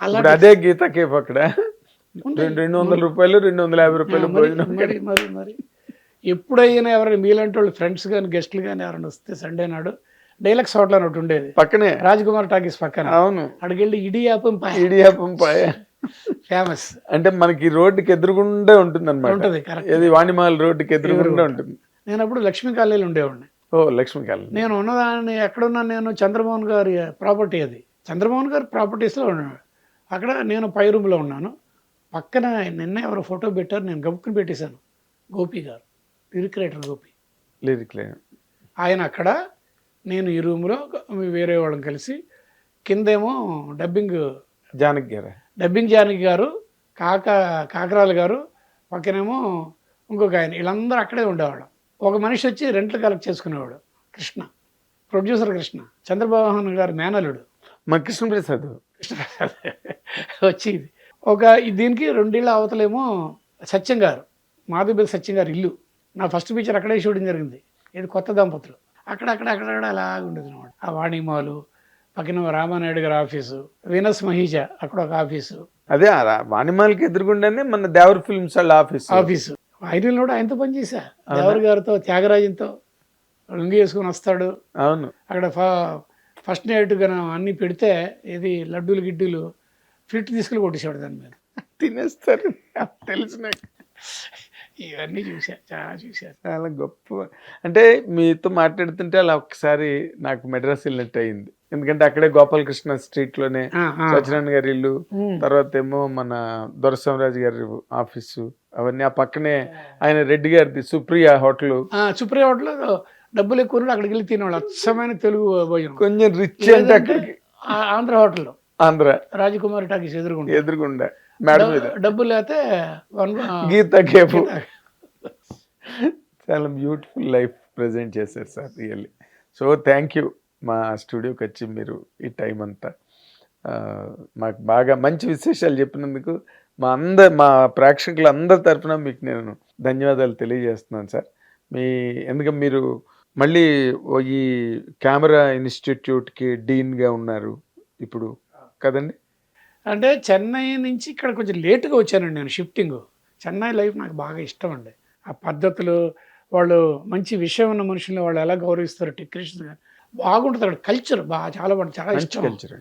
అలా అదే గీత కేఫ్ అక్కడ. రెండు వందల రూపాయలు రెండు వందల యాభై రూపాయలు మరి మరి మరి ఎప్పుడైనా ఎవరైనా మీలాంటి వాళ్ళు ఫ్రెండ్స్ కానీ గెస్ట్లు కానీ ఎవరైనా వస్తే సండే నాడు డైలక్స్ హోటల్ అని ఒకటి ఉండేది. పక్కనే. రాజ్కుమార్ టాకీస్ పక్కన. అవును. అడిగెళ్ళి ఇడియాపం ఇడియాపం పాయ. ఫేమస్ అంటే మనకి రోడ్డుకి ఎదురుగుండా ఉంటుంది అనమాట ఉంటది ఏది వాణిమాల రోడ్డుకి ఎదురుగుండా ఉంటుంది. నేను అప్పుడు లక్ష్మీ కాలేజీలో ఉండేవాడిని. ఓ లక్ష్మీ కాలనీ. నేను ఉన్నదాన్ని ఎక్కడున్నా నేను చంద్రమోహన్ గారి ప్రాపర్టీ అది. చంద్రమోహన్ గారి ప్రాపర్టీస్లో ఉన్నాను అక్కడ నేను పై రూమ్లో ఉన్నాను. పక్కన నిన్న ఎవరో ఫోటో పెట్టారు నేను గబుక్కుని పెట్టేశాను. గోపి గారు లిరిక్ రైటర్ గోపి. లిరిక్ ఆయన అక్కడ నేను ఈ రూమ్లో వేరే వాళ్ళని కలిసి కిందేమో డబ్బింగ్ జానకి గారా. డబ్బింగ్ జానకి గారు కాక కాకరాలు గారు పక్కనేమో ఇంకొక ఆయన వీళ్ళందరూ అక్కడే ఉండేవాడు ఒక మనిషి వచ్చి రెంట్లు కలెక్ట్ చేసుకునేవాడు కృష్ణ. ప్రొడ్యూసర్ కృష్ణ చంద్రబాబు గారి మేనలుడు మా కృష్ణప్రసాద్? కృష్ణప్రసాద్. వచ్చి ఇది ఒక దీనికి రెండేళ్ళ అవతలేమో సత్యం గారు మాధుబేల్ సత్యం గారు ఇల్లు. నా ఫస్ట్ పిక్చర్ అక్కడే షూటింగ్ జరిగింది. ఇది కొత్త దంపతులు. అక్కడ అక్కడ అక్కడ అలాగ ఉండేది అనమాట ఆ వాణిమాలు పక్కన రామానాయుడు గారి ఆఫీసు వీనస్ మహీజ అక్కడ ఒక ఆఫీసు అదే వాణిమాలకి ఎదురుగుండానే మన దేవర్ ఫిల్మ్స్ వాళ్ళ ఆఫీస్ ఆఫీసు ఐరన్ కూడా ఆయనతో పనిచేసా దేవర్ గారితో త్యాగరాజంతో లుంగి వేసుకొని వస్తాడు. అవును. అక్కడ ఫస్ట్ నైట్ అన్ని పెడితే ఇది లడ్డూలు గిడ్డూలు ఫిట్ తీసుకెళ్ళి కొట్టేసాడు దాని మీద. తినేస్తారు. తెలుసు నాకు. ఇవన్నీ చూసా చాలా చూశాను చాలా గొప్ప. అంటే మీతో మాట్లాడుతుంటే అలా ఒకసారి నాకు మెడ్రాస్ వెళ్ళినట్టు అయింది. ఎందుకంటే అక్కడే గోపాలకృష్ణ స్ట్రీట్లోనే. సత్యనారాయణ గారి ఇల్లు. తర్వాత ఏమో మన దొరసింహరాజు గారి ఆఫీసు అవన్నీ ఆ పక్కనే ఆయన రెడ్డి గారిది సుప్రియ హోటల్. ఆ, సుప్రియ హోటల్లో డబ్బులు ఎక్కువ అక్కడికి వెళ్ళి తినేవాళ్ళు. అచ్చమైన తెలుగు భోజనం. కొంచెం రిచ్ అంటే అక్కడికి. ఆంధ్ర హోటల్లో. ఆంధ్ర. రాజకుమారి టాకీస్ ఎదురుకుంటా. ఎదురుగుండా మేడం మీద. డబ్బులు లేకపోతే వన్ గీత కేపు చాలా బ్యూటిఫుల్ లైఫ్ ప్రజెంట్ చేశారు sir really. So thank you మా స్టూడియోకి వచ్చి మీరు ఈ టైం అంతా. మాకు బాగా మంచి విశేషాలు చెప్పినందుకు మా అంద మా ప్రేక్షకుల అందరి తరఫున మీకు నేను ధన్యవాదాలు తెలియజేస్తున్నాను సార్. మీ ఎందుకంటే మీరు మళ్ళీ ఈ కెమెరా ఇన్స్టిట్యూట్కి డీన్గా ఉన్నారు ఇప్పుడు. కదండి? అంటే చెన్నై నుంచి ఇక్కడ కొంచెం లేటుగా వచ్చానండి నేను షిఫ్టింగ్. చెన్నై లైఫ్ నాకు బాగా ఇష్టం అండి ఆ పద్ధతులు వాళ్ళు మంచి విషయం ఉన్న మనుషుల్ని వాళ్ళు ఎలా గౌరవిస్తారు టెక్నీషియన్స్ కానీ బాగుంటుంది అక్కడ కల్చర్ బాగా చాలా బాగుంటుంది చాలా ఇష్టం. కల్చర్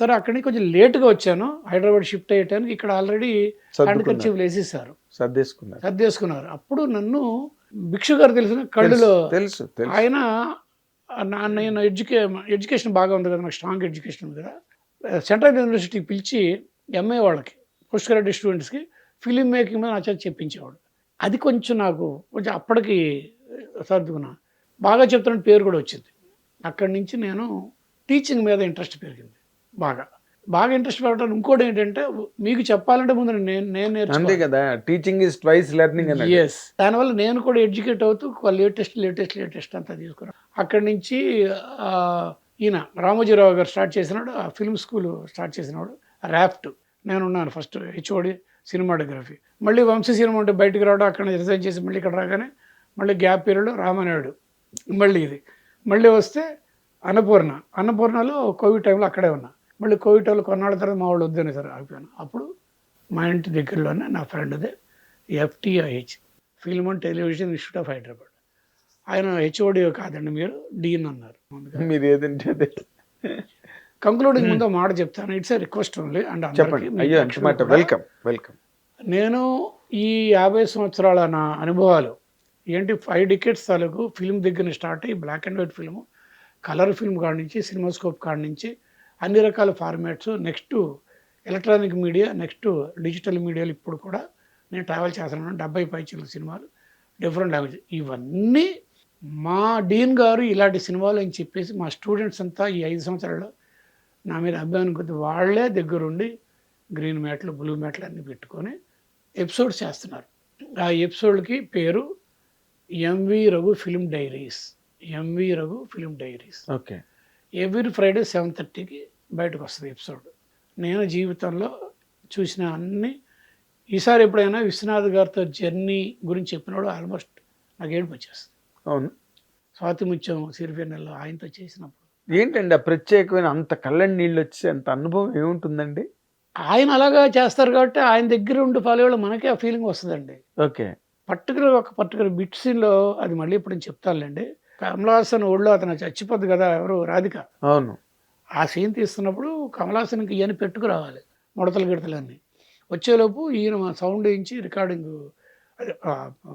సరే అక్కడి నుంచి కొంచెం లేటుగా వచ్చాను. హైదరాబాద్ షిఫ్ట్ అయ్యటానికి ఇక్కడ ఆల్రెడీ హ్యాండ్ కర్చీఫ్ వేసేసారు సర్దేసుకున్నారు. సర్దేసుకున్నారు. అప్పుడు నన్ను భిక్షు గారు తెలిసిన కళ్ళులో తెలుసు తెలుసు. ఆయన నా నేను ఎడ్యుకే ఎడ్యుకేషన్ బాగా ఉంది కదా నాకు స్ట్రాంగ్ ఎడ్యుకేషన్ ఉంది కదా. సెంట్రల్ యూనివర్సిటీకి పిలిచి ఎంఏ వాళ్ళకి పోస్ట్ గ్రాడ్యుయేట్ స్టూడెంట్స్కి ఫిలిం మేకింగ్ మీద నా చేత చెప్పించేవాడు. అది కొంచెం నాకు కొంచెం అప్పటికి సర్దుకున్నా. బాగా చెప్తున్న పేరు కూడా వచ్చింది. అక్కడి నుంచి నేను టీచింగ్ మీద ఇంట్రెస్ట్ పెరిగింది బాగా. బాగా ఇంట్రెస్ట్ పెరగడానికి ఇంకోటి ఏంటంటే మీకు చెప్పాలంటే ముందు నేను నేను అంతే నేర్చుకోవాలి కదా teaching is twice learning yes దానివల్ల నేను కూడా ఎడ్యుకేట్ అవుతూ లేటెస్ట్ లేటెస్ట్ లేటెస్ట్ అంతా తీసుకున్నాను. అక్కడి నుంచి ఈయన రామోజీరావు గారు స్టార్ట్ చేసినాడు ఆ ఫిల్మ్ స్కూల్ స్టార్ట్ చేసినాడు ర్యాప్ట్. నేను ఉన్నాను ఫస్ట్ హెచ్ఓడి సినిమాటోగ్రఫీ. మళ్ళీ వంశీ సినిమా అంటే బయటకు రావడం అక్కడ రిజైన్ చేసి మళ్ళీ ఇక్కడ రాగానే మళ్ళీ గ్యాప్ పీరియడ్ రామానాయుడు. మళ్ళీ ఇది. మళ్ళీ వస్తే అన్నపూర్ణ. అన్నపూర్ణలో కోవిడ్ టైంలో అక్కడే ఉన్నా. మళ్ళీ కోవిడ్ టైంలో కొన్నాళ్ళ తర్వాత మా వాళ్ళు వద్దని సరే ఆగిపోయాను. అప్పుడు మా ఇంటి దగ్గరలోనే నా ఫ్రెండ్దే FTIH. Film and television institute of Hyderabad. ఆయన హెచ్ఓడి కాదండి మీరు డీన్ అన్నారు. మీరు ఏదంటే అదే. కంక్లూడింగ్ ముందు మాట చెప్తాను. ఇట్స్ రిక్వెస్ట్ ఓన్లీ అండ్ చెప్పండి. వెల్కమ్ వెల్కమ్ నేను ఈ యాభై సంవత్సరాల నా అనుభవాలు ఏంటి ఫైవ్ డికెట్స్ తాలూకు ఫిల్మ్ దగ్గర స్టార్ట్ అయ్యి black and white film colour film కాడ నుంచి సినిమాస్కోప్ కాడ నుంచి అన్ని రకాల formats next electronic media next digital మీడియాలు ఇప్పుడు కూడా నేను ట్రావెల్ చేస్తున్నాను. డెబ్బై పైచీల సినిమాలు డిఫరెంట్ లాంగ్వేజ్ ఇవన్నీ మా డీన్ గారు ఇలాంటి సినిమాలు అని చెప్పేసి మా స్టూడెంట్స్ అంతా ఈ ఐదు సంవత్సరాల్లో నా మీద అభిమానం కొద్ది వాళ్ళే దగ్గరుండి గ్రీన్ మ్యాట్లు బ్లూ మ్యాట్లు అన్నీ పెట్టుకొని ఎపిసోడ్స్ చేస్తున్నారు. ఆ ఎపిసోడ్కి పేరు MV Raghu film diaries. MV Raghu film diaries. Okay. Every Friday seven థర్టీకి బయటకు వస్తుంది ఎపిసోడ్. నేను జీవితంలో చూసిన అన్ని ఈసారి ఎప్పుడైనా విశ్వనాథ్ గారితో జర్నీ గురించి చెప్పినాడు ఆల్మోస్ట్ నాకు ఏడుపు వచ్చేస్తుంది. అవును. స్వాతి ముత్యం సిరివెన్నెల్లో ఆయనతో చేసినప్పుడు. ఏంటండి ఆ ప్రత్యేకమైన అంత కళ్ళని నీళ్ళు వచ్చి అంత అనుభవం ఏముంటుందండి? ఆయన అలాగా చేస్తారు కాబట్టి ఆయన దగ్గర ఉండి ఫాలో అవ్వడం మనకే ఆ ఫీలింగ్ వస్తుందండి. ఓకే. పర్టికులర్ ఒక పర్టికులర్ బిట్ సీన్లో అది మళ్ళీ ఇప్పుడు నేను చెప్తానులేండి. కమలాసన్ ఒళ్ళో అతను చచ్చిపోద్ది కదా ఎవరు? రాధిక. అవును. ఆ సీన్ తీస్తున్నప్పుడు కమలాసన్కి ఇవన్నీ పెట్టుకురావాలి ముడతలు గిడతలన్నీ. వచ్చేలోపు ఈయన సౌండ్ వేయించి రికార్డింగ్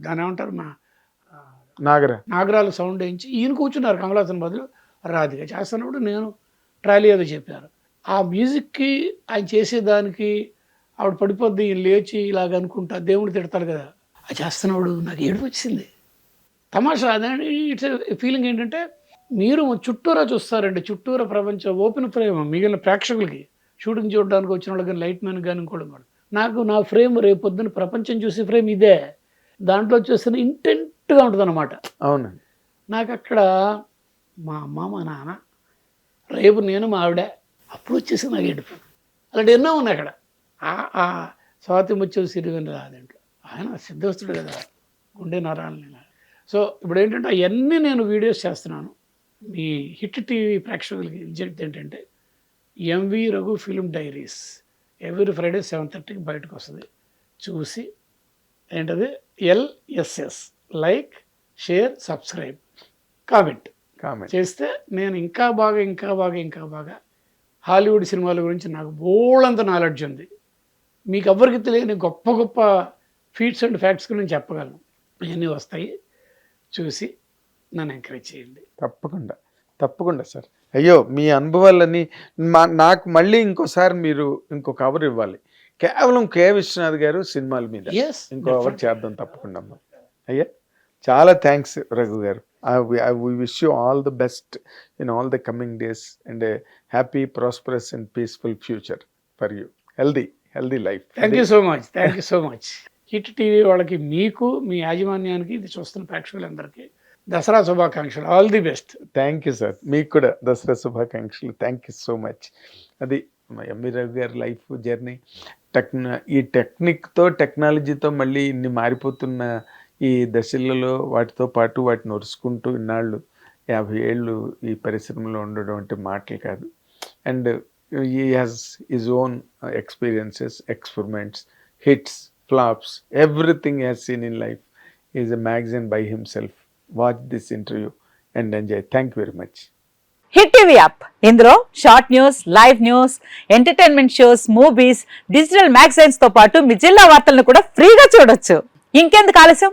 దాని ఏమంటారు మా నాగరా. నాగరాలు సౌండ్ వేయించి ఈయన కూర్చున్నారు కమలాసన్ బదులు రాధిక చేస్తున్నప్పుడు నేను ట్రాలీ ఏదో చెప్పారు. ఆ మ్యూజిక్కి ఆయన చేసేదానికి ఆవిడ పడిపోద్ది ఈయన లేచి ఇలాగ అనుకుంటా దేవుడు తిడతాడు కదా. అది చేస్తున్నప్పుడు నాకు ఏడుపు వచ్చింది. తమాషా అదే ఇట్స్ ఫీలింగ్ ఏంటంటే మీరు చుట్టూరా చూస్తారండి చుట్టూరా ప్రపంచం ఓపెన్ ఫ్రేమ్ మిగిలిన ప్రేక్షకులకి షూటింగ్ చూడడానికి వచ్చిన వాళ్ళకి కానీ లైట్ మ్యాన్ కానీ ఇంకోటి కూడా నాకు నా ఫ్రేమ్ రేపు ప్రపంచం చూసే ఫ్రేమ్ ఇదే. దాంట్లో చూసిన ఇంటెంట్గా ఉంటుంది అనమాట అవును నాకు అక్కడ మా అమ్మ మా నాన్న రేపు నేను మా ఆవిడ అప్పుడు వచ్చేసి నాకు ఏడుపు. అలాంటి ఎన్నో ఉన్నాయి అక్కడ. ఆ- ఆ స్వాతి ముత్యం సిరివెన్ రాదంట్లో ఆయన సిద్ధస్తుడు కదా. గుండె నరాలని సో ఇప్పుడు ఏంటంటే అవన్నీ నేను వీడియోస్ చేస్తున్నాను. మీ హిట్ టీవీ ప్రేక్షకులకి చెప్తే ఏంటంటే MV Raghu film diaries every Friday seven థర్టీకి బయటకు వస్తుంది. చూసి ఏంటది? LSS like share subscribe. Comment. Comment. చేస్తే నేను ఇంకా బాగా ఇంకా బాగా ఇంకా బాగా హాలీవుడ్ సినిమాల గురించి నాకు బోళ్ళంత నాలెడ్జ్ ఉంది. మీకు ఎవ్వరికి తెలియని గొప్ప గొప్ప ఫీట్స్ అండ్ ఫ్యాక్ట్స్ గురించి చెప్పగలను. ఇవన్నీ వస్తాయి. చూసి నన్ను ఎంకరేజ్ చేయండి. తప్పకుండా. తప్పకుండా సార్ అయ్యో మీ అనుభవాలన్నీ మా నాకు మళ్ళీ ఇంకోసారి మీరు ఇంకో కవర్ ఇవ్వాలి. కేవలం కే. విశ్వనాథ్ గారు సినిమాల మీద. ఇంకో కవర్ చేద్దాం తప్పకుండా అమ్మా. అయ్యా. చాలా thanks Raghu garu. I wish you all the best in all the coming days and happy prosperous and peaceful future for you healthy healthy life thank you so much thank you so much hit TV వాళ్ళకి మీకు మీ యాజమాన్యానికి ఇది చూస్తున్న ప్రేక్షకులందరికీ దసరా శుభాకాంక్షలు. All the best thank you sir మీకు కూడా దసరా శుభాకాంక్షలు. థ్యాంక్ యూ సో మచ్ అది MV Ravi garu life journey టెక్న ఈ టెక్నిక్తో టెక్నాలజీతో మళ్ళీ ఇన్ని మారిపోతున్న ఈ దశలలో వాటితో పాటు వాటిని ఒరుసుకుంటూ ఇన్నాళ్ళు యాభై ఏళ్ళు ఈ పరిశ్రమలో ఉండడం అంటే మాటలు కాదు. And he has his own experiences experiments hits flops everything has seen in life. Is a magazine by himself. Watch this interview and enjoy. Thank you very much. Hit TV app. ఇందులో short news live news entertainment shows movies digital మ్యాగజైన్స్తో పాటు మీ జిల్లా వార్తలను కూడా ఫ్రీగా చూడొచ్చు. ఇంకెందుకు ఆలస్యం?